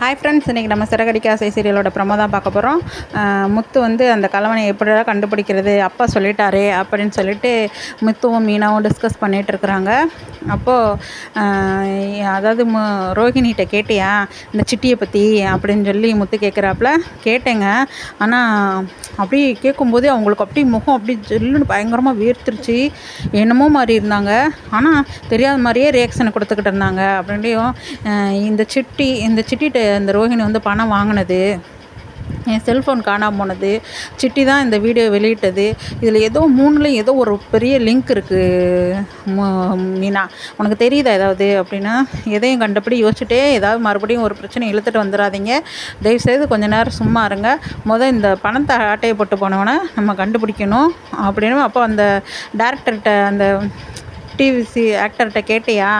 Hi friends இன்றைக்கி நம்ம சிறகடிக்காசை சீரியலோட promo தான் பார்க்க போகிறோம் முத்து வந்து அந்த கலவனை எப்படிலாம் கண்டுபிடிக்கிறது அப்பா சொல்லிட்டாரே அப்படின்னு சொல்லிட்டு முத்துவும் மீனாவும் டிஸ்கஸ் பண்ணிகிட்டு இருக்கிறாங்க. அப்போது அதாவது மு ரோஹிணிகிட்ட கேட்டியா இந்த சிட்டியை பற்றி அப்படின்னு சொல்லி முத்து கேட்குறாப்புல. கேட்டேங்க. ஆனால் அப்படி கேட்கும்போது அவங்களுக்கு அப்படி முகம் அப்படி ஜில்லுன்னு பயங்கரமாக வீர்த்துருச்சு. என்னமோ மாதிரி இருந்தாங்க. ஆனால் தெரியாத மாதிரியே ரியாக்ஷனை கொடுத்துக்கிட்டு இருந்தாங்க. அப்படின்ட்டையும் இந்த சிட்டி இந்த சிட்டிகிட்ட இந்த ரோஹிணி வந்து பணம் வாங்கினது என் செல்ஃபோன் காணாமல் போனது சிட்டி தான் இந்த வீடியோ வெளியிட்டது. இதில் ஏதோ மூணுலேயும் ஏதோ ஒரு பெரிய லிங்க் இருக்குது மீனா. உனக்கு தெரியுதா ஏதாவது? அப்படின்னா எதையும் கண்டபடி யோசிச்சுட்டே ஏதாவது மறுபடியும் ஒரு பிரச்சனை இழுத்துட்டு வந்துடாதீங்க தயவுசெய்து கொஞ்ச நேரம் சும்மா இருங்க. முதல் இந்த பணத்தை ஆட்டையை போட்டு போனவொன்னே நம்ம கண்டுபிடிக்கணும். அப்படின்னு அப்போ அந்த டேரக்டர்கிட்ட அந்த டிவிசி ஆக்டர்கிட்ட கேட்டியா?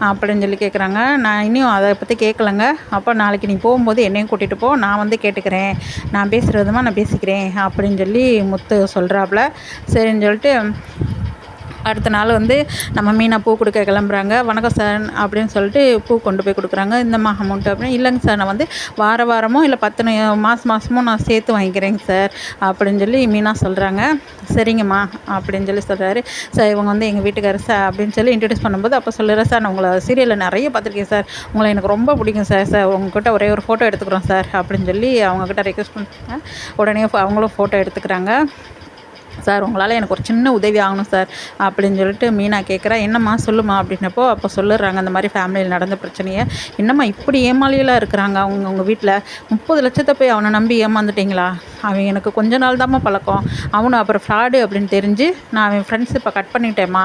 அப்படின்னு சொல்லி கேட்குறாங்க நான் இன்னும் அதை பற்றி கேட்கலங்க அப்போ நாளைக்கு நீ போகும்போது என்னையும் கூட்டிகிட்டு போ. நான் வந்து கேட்டுக்கிறேன். நான் பேசுகிற விதமாக நான் பேசிக்கிறேன் அப்படின்னு சொல்லி முத்து சொல்கிறாப்புல சரின்னு சொல்லிட்டு அடுத்த நாள் வந்து நம்ம மீனா பூ கொடுக்க கிளம்புறாங்க. வணக்கம் சார் அப்படின்னு சொல்லிட்டு பூ கொண்டு போய் கொடுக்குறாங்க. இந்த மா அமௌண்ட்டு அப்படின்னு. இல்லைங்க சார் நான் வந்து வார வாரமோ இல்லை பத்து மாதம் மாதமோ நான் சேர்த்து வாங்கிக்கிறேங்க சார் அப்படின்னு சொல்லி மீனா சொல்கிறாங்க சரிங்கம்மா அப்படின்னு சொல்லி சொல்கிறாரு சார் இவங்க வந்து எங்கள் வீட்டுக்காரர் சார் அப்படின்னு சொல்லி இன்ட்ரடியூஸ் பண்ணும்போது அப்போ சொல்லுறேன் சார் நான் உங்களை சீரியலில் நிறைய பார்த்துருக்கேன் சார் உங்களை எனக்கு ரொம்ப பிடிக்கும் சார் சார் உங்ககிட்ட ஒரே ஒரு ஃபோட்டோ எடுத்துக்கிறோம் சார் அப்படின்னு சொல்லி அவங்கக்கிட்ட ரெக்வஸ்ட் பண்ணுறாங்க உடனே அவங்களும் ஃபோட்டோ எடுத்துக்கிறாங்க. சார் உங்களால் எனக்கு ஒரு சின்ன உதவி ஆகணும் சார் அப்படின்னு சொல்லிட்டு மீனா கேட்குறா என்னம்மா சொல்லுமா அப்படின்னப்போ அப்போ சொல்லுறாங்க அந்த மாதிரி ஃபேமிலியில் நடந்த பிரச்சனையை. என்னம்மா இப்படி ஏமாளியெல்லாம் இருக்கிறாங்க அவங்க உங்கள் வீட்டில் முப்பது லட்சத்தை போய் அவனை நம்பி ஏமாந்துட்டிங்களா? அவன் எனக்கு கொஞ்ச நாள் தாம்மா பழக்கம். அவனு அப்புறம் ஃப்ராடு அப்படின்னு தெரிஞ்சு நான் அவன் ஃப்ரெண்ட்ஸ் இப்போ கட் பண்ணிட்டேம்மா.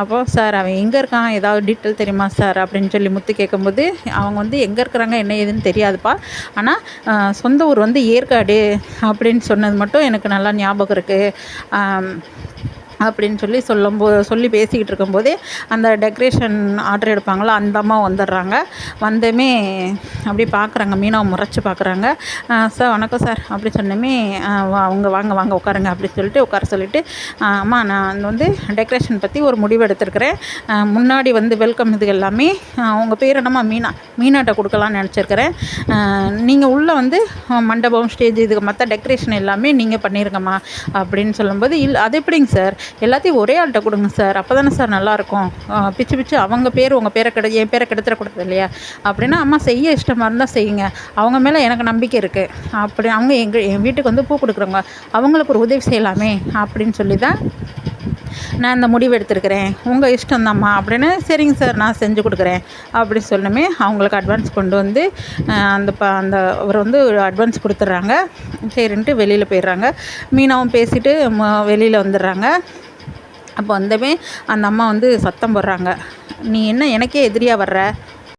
அப்போ சார் அவன் எங்கே இருக்கான்? ஏதாவது டீட்டெயில் தெரியுமா சார்? அப்படின்னு சொல்லி முத்து கேட்கும்போது அவங்க வந்து எங்கே இருக்கிறாங்க என்ன ஏதுன்னு தெரியாதுப்பா. ஆனால் சொந்த ஊர் வந்து ஏற்காடு அப்படின்னு சொன்னது மட்டும் எனக்கு நல்லா ஞாபகம் இருக்குது இருக்குது அப்படின்னு சொல்லி சொல்லும்போது சொல்லி பேசிக்கிட்டு இருக்கும்போதே அந்த டெக்கரேஷன் ஆர்டர் எடுப்பாங்களோ அந்த அம்மா வந்துடுறாங்க. வந்தமே அப்படியே பார்க்குறாங்க மீனவை முறைச்சி பார்க்குறாங்க சார் வணக்கம் சார் அப்படி சொன்னமே அவங்க வாங்க வாங்க உட்காருங்க அப்படி சொல்லிட்டு உட்கார சொல்லிவிட்டு அம்மா நான் வந்து டெக்கரேஷன் பற்றி ஒரு முடிவு எடுத்திருக்கிறேன். முன்னாடி வந்து வெல்கம் இது எல்லாமே உங்கள் பேர் என்னம்மா? மீனா மீனாட்ட கொடுக்கலான்னு நினச்சிருக்கிறேன். நீங்கள் உள்ளே வந்து மண்டபம் ஸ்டேஜ் இதுக்கு மற்ற டெக்கரேஷன் எல்லாமே நீங்கள் பண்ணியிருங்கம்மா அப்படின்னு சொல்லும்போது இல்லை அது எப்படிங்க சார்? எல்லாத்தையும் ஒரே ஆள்கிட்ட கொடுங்க சார். அப்போ தானே சார் நல்லாயிருக்கும் பிச்சு பிச்சு அவங்க பேர் உங்கள் பேரை கெடு என் பேரை கெடுத்துடக்கூடாது இல்லையா? அப்படின்னா அம்மா செய்ய இஷ்டமாக இருந்தால் செய்யுங்க. அவங்க மேலே எனக்கு நம்பிக்கை இருக்குது அப்படி அவங்க எங்கள் என் வீட்டுக்கு வந்து பூ கொடுக்குறவங்க அவங்களுக்கு ஒரு உதவி செய்யலாமே அப்படின்னு சொல்லி தான் நான் இந்த முடிவு எடுத்துருக்கிறேன். உங்கள் இஷ்டந்தாம்மா அப்படின்னு சரிங்க சார் நான் செஞ்சு கொடுக்குறேன். அப்படி சொன்னமே அவங்களுக்கு அட்வான்ஸ் கொண்டு வந்து அந்த ப அந்த அவர் வந்து அட்வான்ஸ் கொடுத்துட்றாங்க. சரின்ட்டு வெளியில் போயிடுறாங்க. மீனாவும் பேசிவிட்டு வெளியில் வந்துடுறாங்க. அப்போ வந்தமே அந்த அம்மா வந்து சத்தம் போடுறாங்க. நீ என்ன எனக்கே எதிரியாக வர்ற?